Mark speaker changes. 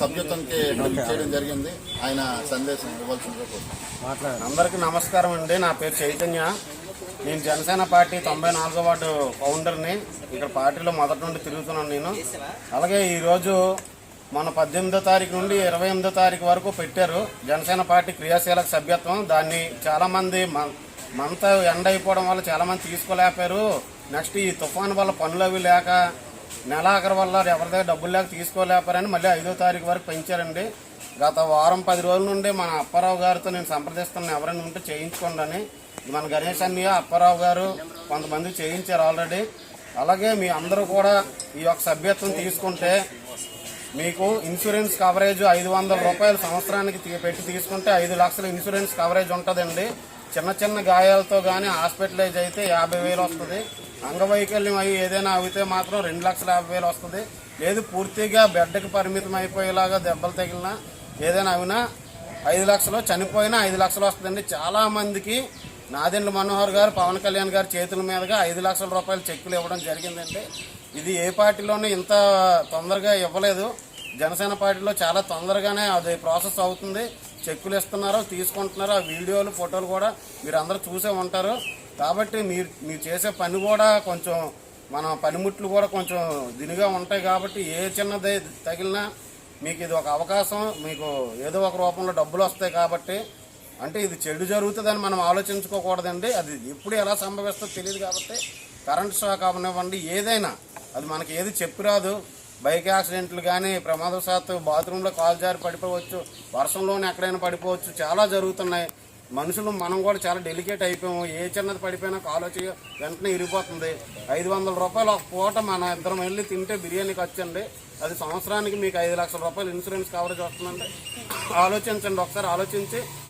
Speaker 1: సభ్యత్వానికి చేయడం జరిగింది. ఆయన సందేశం
Speaker 2: అందరికీ నమస్కారం అండి. నా పేరు చైతన్య. నేను జనసేన పార్టీ తొంభై నాలుగో వార్డు ఫౌండర్ని ఇక్కడ పార్టీలో మొదటి నుండి తిరుగుతున్నాను నేను. అలాగే ఈరోజు మన పద్దెనిమిదో తారీఖు నుండి ఇరవై ఎనిమిదో తారీఖు వరకు పెట్టారు జనసేన పార్టీ క్రియాశీలక సభ్యత్వం. దాన్ని చాలామంది మంత ఎండ అయిపోవడం వల్ల చాలామంది తీసుకోలేకపోయారు. నెక్స్ట్ ఈ తుఫాన్ వల్ల పనులు అవి లేక నెలాఖరు వల్ల ఎవరి దగ్గర డబ్బులు లేక తీసుకోలేపారని మళ్ళీ ఐదో తారీఖు వరకు పెంచారండి. గత వారం పది రోజుల నుండి మన అప్పారావు గారితో నేను సంప్రదిస్తున్నాను. ఎవరైనా ఉంటే చేయించుకోండి అని మన గణేష్ అన్నయ్య అప్పారావు గారు కొంతమంది చేయించారు ఆల్రెడీ అలాగే మీ అందరూ కూడా ఈ యొక్క సభ్యత్వం తీసుకుంటే మీకు ఇన్సూరెన్స్ కవరేజ్ ఐదు వందల రూపాయలు సంవత్సరానికి పెట్టి తీసుకుంటే ఐదు లక్షల ఇన్సూరెన్స్ కవరేజ్ ఉంటుందండి. చిన్న చిన్న గాయాలతో కానీ హాస్పిటలైజ్ అయితే యాభై వేలు వస్తుంది. అంగవైకల్యం అవి ఏదైనా అవితే మాత్రం రెండు లక్షల యాభై వేలు వస్తుంది. లేదు పూర్తిగా బెడ్కి పరిమితం అయిపోయేలాగా దెబ్బలు తగిలినా ఏదైనా అవినా ఐదు లక్షలు చనిపోయినా ఐదు లక్షలు వస్తుందండి. చాలా మందికి నాదెండ్ల మనోహర్ గారు పవన్ కళ్యాణ్ గారి చేతుల మీదుగా ఐదు లక్షల రూపాయలు చెక్కులు ఇవ్వడం జరిగిందండి. ఇది ఏ పార్టీలోనూ ఇంత తొందరగా ఇవ్వలేదు. జనసేన పార్టీలో చాలా తొందరగానే అది ప్రాసెస్ అవుతుంది. చెక్కులు ఇస్తున్నారో తీసుకుంటున్నారో ఆ వీడియోలు ఫోటోలు కూడా మీరు అందరూ చూసే ఉంటారు. కాబట్టి మీరు మీరు చేసే పని కూడా కొంచెం మన పనిముట్లు కూడా కొంచెం దినిగా ఉంటాయి కాబట్టి ఏ చిన్నది తగిలినా మీకు ఇది ఒక అవకాశం. మీకు ఏదో ఒక రూపంలో డబ్బులు వస్తాయి కాబట్టి అంటే ఇది చెడు జరుగుతుందని మనం ఆలోచించుకోకూడదండి. అది ఎప్పుడు ఎలా సంభవిస్తుందో తెలియదు కాబట్టి కరెంట్ షాక్ అవనివ్వండి ఏదైనా అది మనకి ఏది చెప్పిరాదు బైక్ యాక్సిడెంట్లు కానీ ప్రమాదవశాత్తు బాత్రూంలో కాలు జారి పడిపోవచ్చు వర్షంలోనే ఎక్కడైనా పడిపోవచ్చు చాలా జరుగుతున్నాయి. మనుషులు మనం కూడా చాలా డెలికేట్ అయిపోయాము. ఏ చిన్నది పడిపోయినా కాలు వచ్చి వెంటనే ఇరిగిపోతుంది. ఐదు వందల రూపాయలు ఒక పూట మన ఇద్దరం వెళ్ళి తింటే బిర్యానీ ఖర్చు అండి. అది సంవత్సరానికి మీకు ఐదు లక్షల రూపాయలు ఇన్సూరెన్స్ కవరేజ్ వస్తుందంటే ఆలోచించండి. ఒకసారి ఆలోచించి